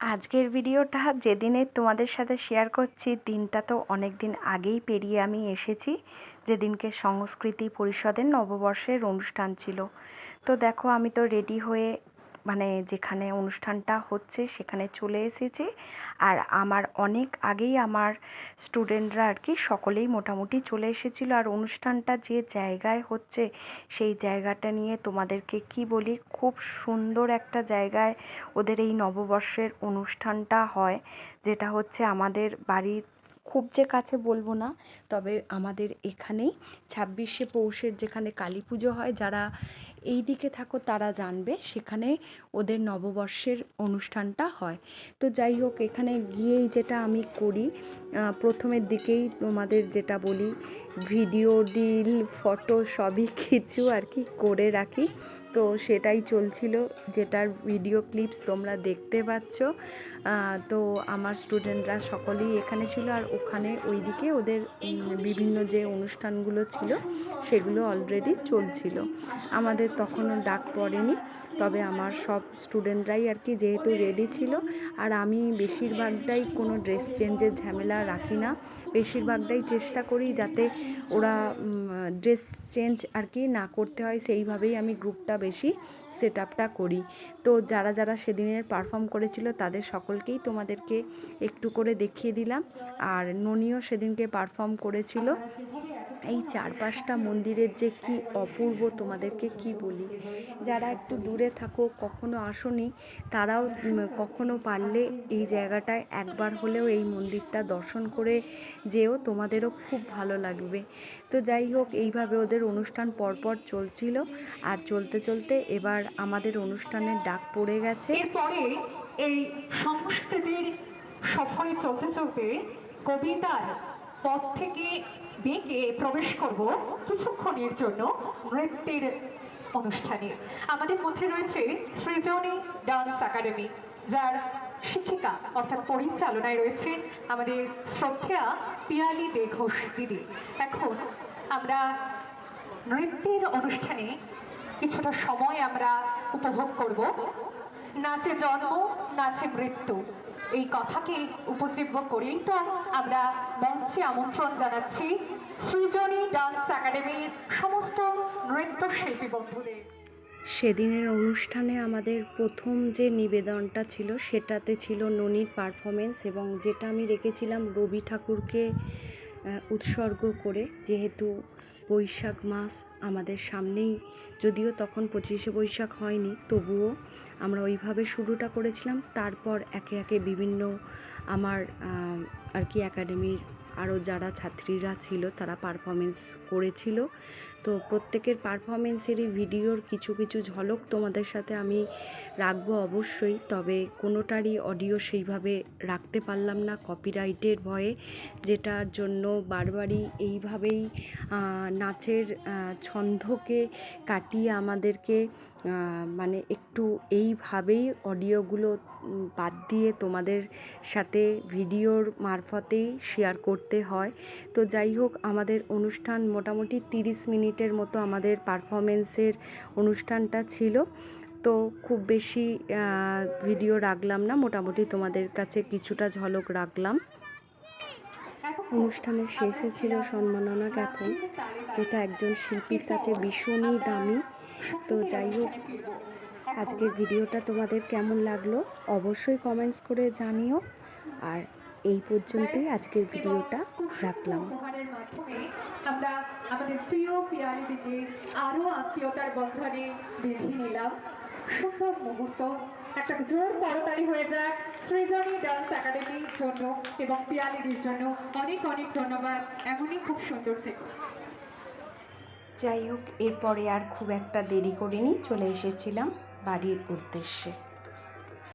আজকের ভিডিওটা যেদিনে তোমাদের সাথে শেয়ার করছি, দিনটা তো অনেক দিন আগেই পেরিয়ে আমি এসেছি। যেদিনকে সংস্কৃতি পরিষদের নববর্ষের অনুষ্ঠান ছিল। তো দেখো, আমি তো রেডি হয়ে মানে যেখানে অনুষ্ঠানটা হচ্ছে সেখানে চলে এসেছি। আর আমার অনেক আগেই আমার স্টুডেন্টরা আর কি সকলেই মোটামুটি চলে এসেছিল। আর অনুষ্ঠানটা যে জায়গায় হচ্ছে সেই জায়গাটা নিয়ে তোমাদেরকে কি বলি, খুব সুন্দর একটা জায়গায় ওদের এই নববর্ষের অনুষ্ঠানটা হয়, যেটা হচ্ছে আমাদের বাড়ির খুব যে কাছে বলব না, তবে আমাদের এখানেই ছাব্বিশে পৌষের যেখানে কালী পুজো হয়, যারা এই দিকে থাকো, তারা জানবে। সেখানে ওদের নববর্ষের অনুষ্ঠানটা হয়। তো যাই হোক, এখানে গিয়েই যেটা আমি করি প্রথমের দিকেই তোমাদের যেটা বলি, ভিডিও ডিল ফটো, সবই কিছু আর কি করে রাখি। তো সেটাই চলছিল, যেটার ভিডিও ক্লিপস তোমরা দেখতে পাচ্ছ। তো আমার স্টুডেন্টরা সকলেই এখানে ছিল আর ওখানে ওইদিকে ওদের বিভিন্ন যে অনুষ্ঠানগুলো ছিল সেগুলো অলরেডি চলছিল। আমাদের তখনও ডাক পড়েনি, তবে আমার সব স্টুডেন্টরাই আর কি যেহেতু রেডি ছিল, আর আমি বেশিরভাগটাই কোনো ড্রেস চেঞ্জের ঝামেলা রাখি না। বেশিরভাগটাই চেষ্টা করি যাতে ওরা ড্রেস চেঞ্জ আর কি না করতে হয়, সেইভাবেই আমি গ্রুপটা বেশি। সেট আপটা করি। তো যারা যারা সেদিনের পারফর্ম করেছিল তাদের সকলকেই তোমাদেরকে একটু করে দেখিয়ে দিলাম। আর ননিও সেদিনকে পারফর্ম করেছিল। এই চারপাশটা মন্দিরের যে কি অপূর্ব তোমাদেরকে কি বলি। যারা একটু দূরে থাকো, কখনো আসনি, তারাও কখনো পারলে এই জায়গাটায় একবার হলেও এই মন্দিরটা দর্শন করে যেও, তোমাদেরও খুব ভালো লাগবে। তো যাই হোক, এইভাবে ওদের অনুষ্ঠান পরপর চলছিল। আর চলতে চলতে এবার আমাদের অনুষ্ঠানের ডাক পড়ে গেছে। এরপরে এই সংস্কৃতির সফরে চলতে চলতে কবিতার পথ থেকে বেঁকে প্রবেশ করব কিছুক্ষণের জন্য নৃত্যের অনুষ্ঠানে। আমাদের মধ্যে রয়েছে সৃজনী ডান্স একাডেমি, যার শিক্ষিকা অর্থাৎ পরিচালনায় রয়েছেন আমাদের শ্রদ্ধেয়া পিয়ালি দে ঘোষ দিদি। এখন আমরা নৃত্যের অনুষ্ঠানে কিছুটা সময় আমরা উপভোগ করব। নাচে জন্ম, নাচে মৃত্যু। এই কথাকে উপজীব্য করেই তো আমরা মঞ্চে আমন্ত্রণ জানাচ্ছি সৃজনী ডান্স একাডেমির সমস্ত নৃত্যশিল্পী বন্ধুদের। সেদিনের অনুষ্ঠানে আমাদের প্রথম যে নিবেদনটা ছিল, সেটাতে ছিল ননির পারফরমেন্স এবং যেটা আমি রেখেছিলাম রবি ঠাকুরকে উৎসর্গ করে, যেহেতু বৈশাখ মাস আমাদের সামনেই। যদিও তখন পঁচিশে বৈশাখ হয়নি, তবুও আমরা ওইভাবে শুরুটা করেছিলাম। তারপর একে একে বিভিন্ন আমার আর কি একাডেমির আরও যারা ছাত্রীরা ছিল তারা পারফরমেন্স করেছিল। তো প্রত্যেকের পারফরমেন্সেরই ভিডিওর কিছু কিছু ঝলক তোমাদের সাথে আমি রাখব অবশ্যই, তবে কোনোটারই অডিও সেইভাবে রাখতে পারলাম না কপিরাইটের ভয়ে, যেটার জন্য বারবারই এইভাবেই নাচের ছন্দকে কাটিয়ে আমাদেরকে মানে একটু এইভাবেই অডিওগুলো বাদ দিয়ে তোমাদের সাথে ভিডিওর মারফতেই শেয়ার করতে হয়। তো যাই হোক, আমাদের অনুষ্ঠান মোটামুটি তিরিশ মিনিটের মতো আমাদের পারফরমেন্সের অনুষ্ঠানটা ছিল। তো খুব বেশি ভিডিও রাখলাম না, মোটামুটি তোমাদের কাছে কিছুটা ঝলক রাখলাম। অনুষ্ঠানের শেষে ছিল সম্মাননা জ্ঞাপন, যেটা একজন শিল্পীর কাছে ভীষণই দামি। তো যাই হোক, আজকের ভিডিওটা তোমাদের কেমন লাগল অবশ্যই কমেন্টস করে জানিও। আর এই পর্যন্তই আজকের ভিডিওটা, রাখলাম। আমরা আমাদের প্রিয় পিয়ালিদিকে আরও আত্মীয়তার বন্ধনে বেঁধে নিলাম। সুন্দর মুহূর্ত। একটা জোর করতালি হয়ে যায় সৃজনী ডান্স একাডেমির জন্য এবং পিয়ালিদির জন্য অনেক অনেক ধন্যবাদ। এমনই খুব সুন্দর থেকে। যাই হোক এরপরে আর খুব একটা দেরি করিনি চলে এসেছিলাম বাড়ির উদ্দেশ্যে।